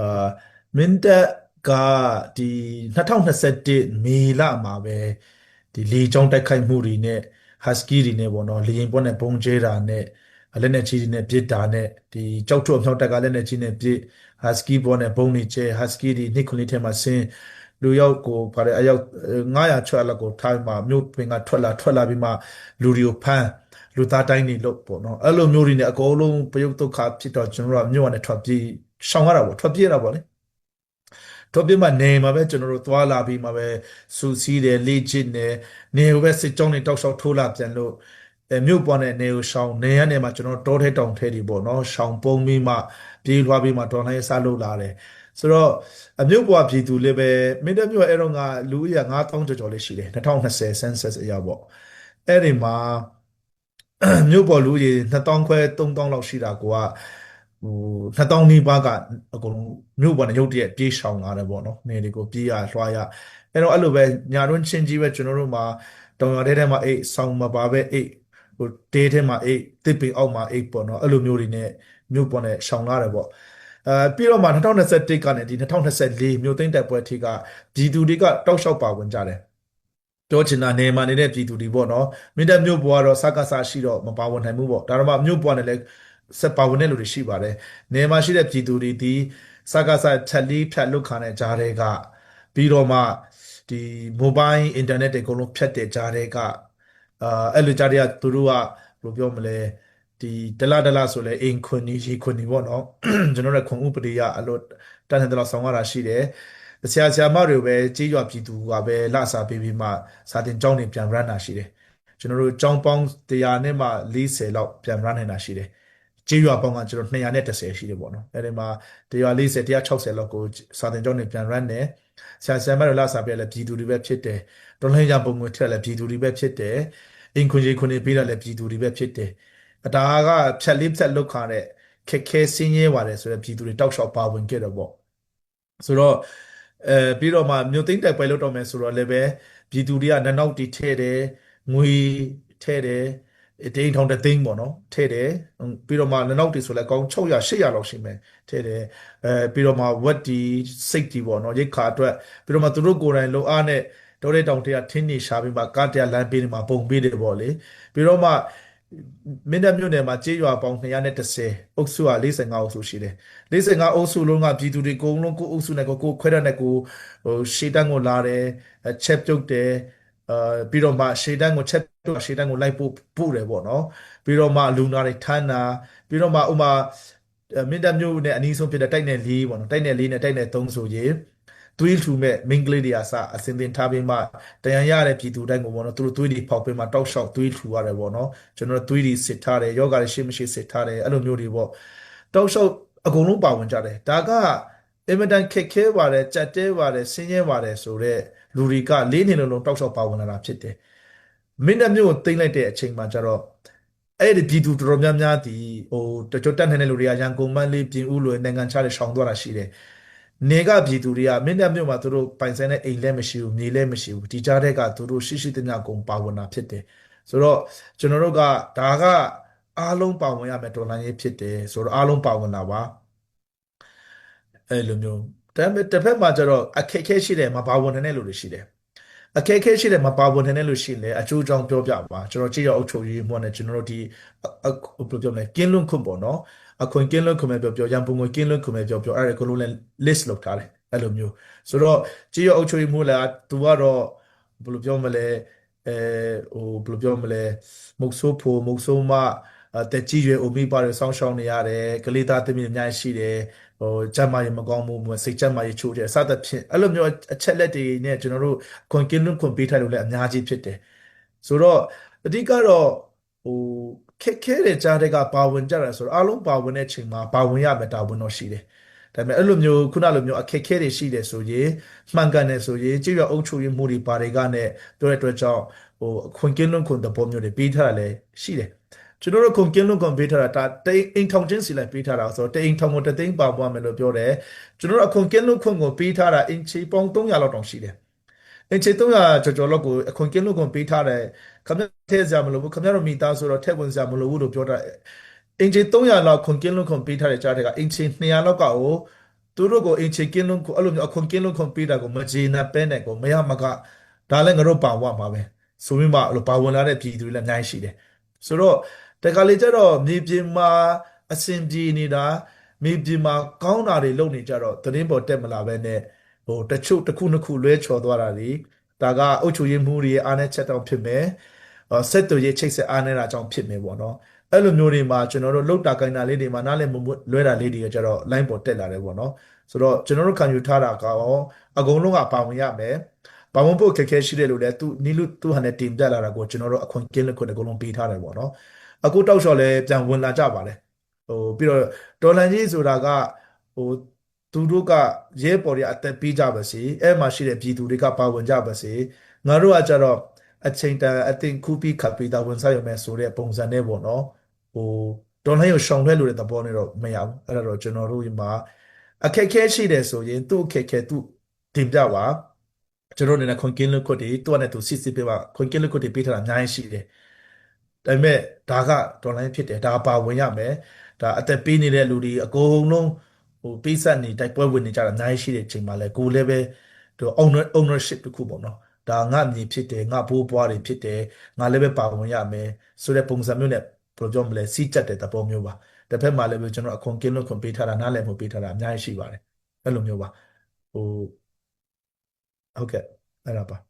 အာမင်းတက်ကဒီ2021မေလမှာပဲဒီလေကြောင်းတိုက်ခိုက်မှုတွေနဲ့ husky တွေနဲ့ပေါ့နော်လေရင်ပေါ်နဲ့ပုံကျဲတာနဲ့လက်နဲ့ချီတွေနဲ့ပြစ်တာနဲ့ဒီကြောက်ထွတ်အမြောက်တက်ကလက်နဲ့ချီနဲ့ပြစ် husky ပေါ်နဲ့ပုံနေကျဲ husky တွေနှစ်ခုလေးထဲမှာဆင်းလူရောက်ကိုပါတယ်အယောက်900ချွတ်လောက်ကိုထားမှာမြို့ပင်ကထွက်လာထွက်လာပြီးမှလူတွေကိုဖမ်းလူသားတိုင်းနေလို့ပေါ့နော်အဲ့လိုမျိုးတွေနဲ့အကုန်လုံးပယုတ်ဒုက္ခဖြစ်တော့ကျွန်တော်တို့ကမြို့ကနေထွက်ပြေး ရှောင်ရတာပေါ့ထွက်ပြေးရတာပေါ့လေထွက်ပြေးမှနေမှာပဲကျွန်တော်တို့သွားလာပြီးမှပဲစူစီးတယ်လေ့ကျင့်တယ်နေကိုပဲစစ်ကြောင်းတွေတောက်လျှောက်ထိုးလာပြန်လို့အဲမြို့ပေါ်နဲ့နေကိုရှောင်နေရနေမှာကျွန်တော်တောထဲတောင်ထဲတွေပေါ့နော်ရှောင်ပုံပြီးမှပြေးလွှားပြီးမှတော်လှန်ရေးစားလုပ်လာတယ်ဆိုတော့အမြို့ပေါ်ပြည်သူလည်းပဲမင်းတို့မြို့အဲ့တော့ကလူဦးရေ9000ကျော်ကျော်လေးရှိတယ်2020 census အရာပေါ့အဲ့ဒီမှာမြို့ပေါ်လူကြီး2000ခွဲ3000လောက်ရှိတာကိုက ဟို2000နီးပါးကအကုန်လုံးမြို့ပေါ်နဲ့ရုတ်တရက်ပြေးရှောင်လာတယ်ပေါ့နော်နေတွေကိုပြေးရလွှားရအဲ့တော့အဲ့လိုပဲညာတွင်းချင်းကြီးပဲကျွန်တော်တို့မှာတောင်ရတဲ့ထဲမှာအိတ်ဆောင်းမပါပဲအိတ်ဟိုတေးထဲမှာအိတ်တစ်ပင်အောက်မှာအိတ်ပေါ့နော်အဲ့လိုမျိုးတွေနဲ့မြို့ပေါ်နဲ့ရှောင်လာတယ်ပေါ့အဲပြီးတော့မှ2021ကနေဒီ2024မြို့သိမ်းတက်ပွဲထိကပြည်သူတွေကတောက်လျှောက်ပါဝင်ကြတယ်ပြောချင်တာနေမှာနေတဲ့ပြည်သူတွေပေါ့နော်မိတဲ့မြို့ပေါ်ကတော့စကားစားရှိတော့မပါဝင်နိုင်ဘူးပေါ့ဒါတော့မှမြို့ပေါ်နဲ့လည်း ဆက်ပါဝင်တဲ့လူတွေရှိပါတယ်နေမှာရှိတဲ့ပြည်သူတွေဒီစကားစားချက်လေးဖြတ်လုခါတဲ့ကြားတွေကပြီးတော့မှဒီ mobile internet တွေအကုန်လုံးဖြတ်တဲ့ကြားတွေကအာအဲ့လိုကြားတွေကသူတို့ကဘယ်လိုပြောမလဲဒီဒလဒလဆိုလဲအိမ်ခွန်ကြီးရေခွန်ကြီးပေါ့နော်ကျွန်တော်တို့ခွန်ဥပဒေရအလို့တန်တဲ့လောက်ဆောင်ရတာရှိတယ်ဆရာဆရာမတွေပဲကြေးရွာပြည်သူကပဲလစာပေးပြီးမှစာတင်ကျောင်းတွေပြန်ရန်တာရှိတယ်ကျွန်တော်တို့ကျောင်းပေါင်း100နဲ့မှ40လောက်ပြန်ရန်နေတာရှိတယ် ကြေးရွာပေါင်းကကျွန်တော်210ရှိတယ်ပေါ့နော်အဲဒီမှာ140 160လောက်ကိုစာတင်ကျောင်းတွေပြန်ရန်တယ်ဆရာဆရာမတွေလစာပေးလဲပြည်သူတွေပဲဖြစ်တယ်တော်လှန်ရေးပုံငွေထက်လဲပြည်သူတွေပဲဖြစ်တယ်အင်ခွန်ကြီးခွန်ကြီးပေးတာလဲပြည်သူတွေပဲဖြစ်တယ်အတားကဖြက်လေးဖြက်လောက်ခါတဲ့ခက်ခဲစင်းရဲပါတယ်ဆိုတော့ပြည်သူတွေတောက်လျှောက်ပါဝင်ခဲ့တော့ပေါ့ဆိုတော့အဲပြီးတော့မှမြို့သိမ်းတိုက်ပွဲလုပ်တော့မယ်ဆိုတော့လည်းပဲပြည်သူတွေကနနောက်တီထဲတယ်ငွေထဲတယ် တိန်ထောင်တဲ့သိန်းပေါ့နော်ထဲတယ်ပြီးတော့မှနနောက်တီဆိုလည်းအကောင်း600 800လောက်ရှိမယ်ထဲတယ်အဲပြီးတော့မှဝက်တီစိတ်တီပေါ့နော်ရိတ်ခါအတွက်ပြီးတော့မှသူတို့ကိုယ်တိုင်လုံအားနဲ့တော်တဲ့တောင်တရထင်းနေရှာပြီးမှကားတရလမ်းပေးနေမှာပုံပေးတယ်ပေါ့လေပြီးတော့မှမင်းတပ်မြို့နယ်မှာကြေးရွာပေါင်း210အုပ်စုက45အုပ်စုရှိတယ်45အုပ်စုလုံးကပြည်သူတွေအကုန်လုံးကိုအုပ်စုနဲ့ကိုကိုခွဲတဲ့နဲ့ကိုဟိုရှေ့တန်းကိုလာတယ်ချက်ပြုတ်တယ်အာပြီးတော့မှရှေ့တန်းကိုချက်ပြု တ်ရှေ့တန်းကိုလိုက်ပို့ပို့တယ်ပေါ့နော်ပြီးတော့မှလူနာတွေထမ်းတာပြီးတော့မှဥမာမင်းတပ်မြို့နဲ့အနီးဆုံးဖြစ်တဲ့တိုက်နယ်၄ပေါ့နော်တိုက်နယ်၄နဲ့တိုက်နယ်၃ဆိုရင်သွေးထူမဲ့မိန်းကလေးတွေအစအစင်တင်ထားပြီးမှတန်ရရတဲ့ပြည်သူတိုင်းကိုပေါ့နော်သူတို့သွေးတွေဖောက်ပြီးမှတောက်လျှောက်သွေးထူရတယ်ပေါ့နော်ကျွန်တော်တို့သွေးတွေစစ်ထားတယ်ယောဂတွေရှိမရှိစစ်ထားတယ်အဲ့လိုမျိုးတွေပေါ့တောက်လျှောက်အကုန်လုံးပါဝင်ကြတယ်ဒါကအင်မတန်ခက်ခဲပါတယ်ကြက်တဲပါတယ်ဆင်းရဲပါတယ်ဆိုတော့လူတွေကလေးနေလုံးလုံးတောက်လျှောက်ပါဝင်လာတာဖြစ်တယ် မင်းတပ်မျိုးကိုတင်လိုက်တဲ့အချိန်မှာကျတော့အဲ့ဒီပြည်သူတော်တော်များများဒီဟိုတချို့တက်နေတဲ့လူတွေကရန်ကုန်မန်းလေးပြင်ဦးလိုနိုင်ငံခြားတွေရှောင်သွားတာရှိတယ်နေကပြည်သူတွေကမင်းတပ်မြို့မှာသူတို့ပိုင်ဆိုင်တဲ့အိမ်လည်းမရှိဘူးမြေလည်းမရှိဘူးဒီကြားတဲ့ကသူတို့ရှိရှိသမျှကုန်ပါဝင်တာဖြစ်တယ်ဆိုတော့ကျွန်တော်တို့ကဒါကအားလုံးပါဝင်ရမယ်တော်လှန်ရေးဖြစ်တယ်ဆိုတော့အားလုံးပါဝင်လာပါအဲ့လိုမျိုးဒါပေမဲ့တစ်ဖက်မှာကျတော့အခက်အခဲရှိတယ်မပါဝင်တဲ့လူတွေရှိတယ် အခက်အခဲရှိတယ်မပါဝင်တဲ့လူရှိလဲအကျိုးကြောင့်ပြောပြပါကျွန်တော်ကြည့်ရအုပ်ချုပ်ရေးမှနဲ့ကျွန်တော်တို့ဒီဘယ်လိုပြောမလဲကင်းလွန်းခွန်ပေါ့နော်အခွင့်ကင်းလွန်းခွန်ပဲပြောပြောရန်ပုံငွေကင်းလွန်းခွန်ပဲပြောပြောအဲ့ဒါကိုလုံးလဲ list လုပ်ထားတယ်အဲ့လိုမျိုးဆိုတော့ကြည့်ရအုပ်ချုပ်ရေးမှလည်းသူကတော့ဘယ်လိုပြောမလဲအဲဟိုဘယ်လိုပြောမလဲမုတ်ဆိုးဖို့မုတ်ဆိုးမ တက်ကြီးရွယ်အိုမိပါတွေစောင်းရှောင်းနေရတယ်ကလေးသားသမီးအများကြီးရှိတယ်ဟိုကျမ်းမာရေးမကောင်းမှုစိတ်ကျမ်းမာရေးချိုးတယ်စသဖြင့်အဲ့လိုမျိုးအချက်လက်တွေနဲ့ကျွန်တော်တို့ခွန်ကင်းလွန်းခွန်ပေးထားလို့လည်းအများကြီးဖြစ်တယ်ဆိုတော့အဓိကတော့ဟိုခက်ခဲတဲ့ကြားတဲ့ကပါဝင်ကြတာဆိုတော့အားလုံးပါဝင်တဲ့ချိန်မှာပါဝင်ရမယ်တာဝန်တော့ရှိတယ်ဒါပေမဲ့အဲ့လိုမျိုးခုနလိုမျိုးအခက်ခဲတွေရှိတယ်ဆိုရင်မှန်ကန်တယ်ဆိုရင်ကြည့်ရအုပ်ချုပ်ရေးမှုတွေပါတွေကနဲ့ပြောတဲ့အတွက်ကြောင့်ဟိုခွန်ကင်းလွန်းခွန်တဘောမျိုးတွေပေးထားတာလည်းရှိတယ် ကျွန်တော်တို့ကွန်ကင်းလုံးကွန်ပေးထားတာဒါတိန်အိမ်ထောင်ချင်းစီလိုက်ပေးထားတာဆိုတော့တိန်ထောင်ကိုတသိန်းပါပွားမယ်လို့ပြောတယ်ကျွန်တော်တို့အခွန်ကင်းလုံးခွန်ကိုပေးထားတာအင်ချီပေါင်း300လောက်တောင်ရှိတယ်အင်ချီ300ကျော်ကျော်လောက်ကိုအခွန်ကင်းလုံးကွန်ပေးထားတယ်ခမရထဲစရာမလိုဘူးခမရတို့မိသားဆိုတော့ထက်ဝင်စရာမလိုဘူးလို့ပြောတာအင်ချီ300လောက်ခွန်ကင်းလုံးခွန်ပေးထားတဲ့ကြားတဲ့ကအင်ချီ200လောက်ကကိုသူသူတို့ကိုအင်ချေကင်းလုံးကိုအဲ့လိုမျိုးအခွန်ကင်းလုံးခွန်ပေးတာကိုမကျေနပ်ပဲနဲ့ကိုမရမကဒါလည်းငါတို့ပါဝါမှာပဲဆိုပြီးမှအဲ့လိုပါဝင်လာတဲ့ပြည်သူတွေလည်းအများကြီးရှိတယ်ဆိုတော့ တခါလေကျတော့မြေပြင်မှာအစင်ပြေနေတာမြေပြင်မှာကောင်းတာတွေလုပ်နေကြတော့သတင်းပေါ်တက်မလာပဲနဲ့ဟိုတချို့တစ်ခုနှစ်ခုလွဲချော်သွားတာတွေဒါကအုတ်ချူရေးမှုတွေအားနဲ့ချက်တောင်ဖြစ်မယ်အော်ဆက်တူရေးချိတ်ဆက်အားနေတာကြောင့်ဖြစ်မယ်ပေါ့နော်အဲ့လိုမျိုးတွေမှာကျွန်တော်တို့လောက်တာကိုင်းတာလေးတွေမှာနားလည်မလွဲတာလေးတွေကကျတော့ line ပေါ်တက်လာတယ်ပေါ့နော်ဆိုတော့ကျွန်တော်တို့ခံယူထားတာကတော့အကုန်လုံးကပါဝင်ရမယ်ပါဝင်ဖို့ခက်ခဲရှိတယ်လို့လည်းသူနီလူသူဟာနဲ့တင်တက်လာတာကိုကျွန်တော်တို့အခွင့်ကင်းလက်ခွင့်အကုန်လုံးပေးထားတယ်ပေါ့နော် အခုတောက်လျှော်လည်းပြန်ဝင်လာကြပါလေဟိုပြီးတော့တော်လန်ကြီးဆိုတာကဟိုသူတို့ကရဲပေါ်ရအသက်ပေးကြပါစေအဲ့မှာရှိတဲ့ပြည်သူတွေကပါဝင်ကြပါစေငါတို့ကကြတော့အချိန်တန်အတင်ခုပြီးခပ်ပြီးတာဝန်ဆိုင်ရမယ်ဆိုတဲ့ပုံစံနဲ့ပေါ့နော်ဟိုဒေါ်လာရုံရှောင်လွှဲလို့တဲ့သဘောနဲ့တော့မရဘူးအဲ့ဒါတော့ကျွန်တော်တို့ဒီမှာအခက်ခဲရှိတယ်ဆိုရင်သူ့အခက်ခဲသူ့တင်ပြပါကျွန်တော်အနေနဲ့ခွန်ကင်းလွတ်ခွတ်တွေသူ့နဲ့သူစစ်စစ်ပြပါခွန်ကင်းလွတ်ခွတ်တွေပေးထားတာအများကြီးရှိတယ် ဒါပေမဲ့ဒါကဒေါ်လာဖြစ်တယ်ဒါပါဝင်ရမယ်ဒါအသက်ပေးနေတဲ့လူတွေအကုန်လုံးဟိုပေးဆက်နေတိုက်ပွဲဝင်နေကြတာအများကြီးရှိတဲ့အချိန်မှာလဲကိုယ်လည်းပဲဒီ owner ownership တခုပေါ့နော်ဒါငါမြေဖြစ်တယ်ငါဘိုးဘွားတွေဖြစ်တယ်ငါလည်းပဲပါဝင်ရမယ်ဆိုတဲ့ပုံစံမျိုးနဲ့ဘယ်လိုပြောမလဲစီးကြက်တဲ့သဘောမျိုးပါတစ်ဖက်မှာလည်းပဲကျွန်တော်အခွန်ကင်းလို့ခွန်ပေးထားတာနားလည်မှုပေးထားတာအများကြီးရှိပါတယ်အဲ့လိုမျိုးပါဟိုဟုတ်ကဲ့အဲ့ဒါပါ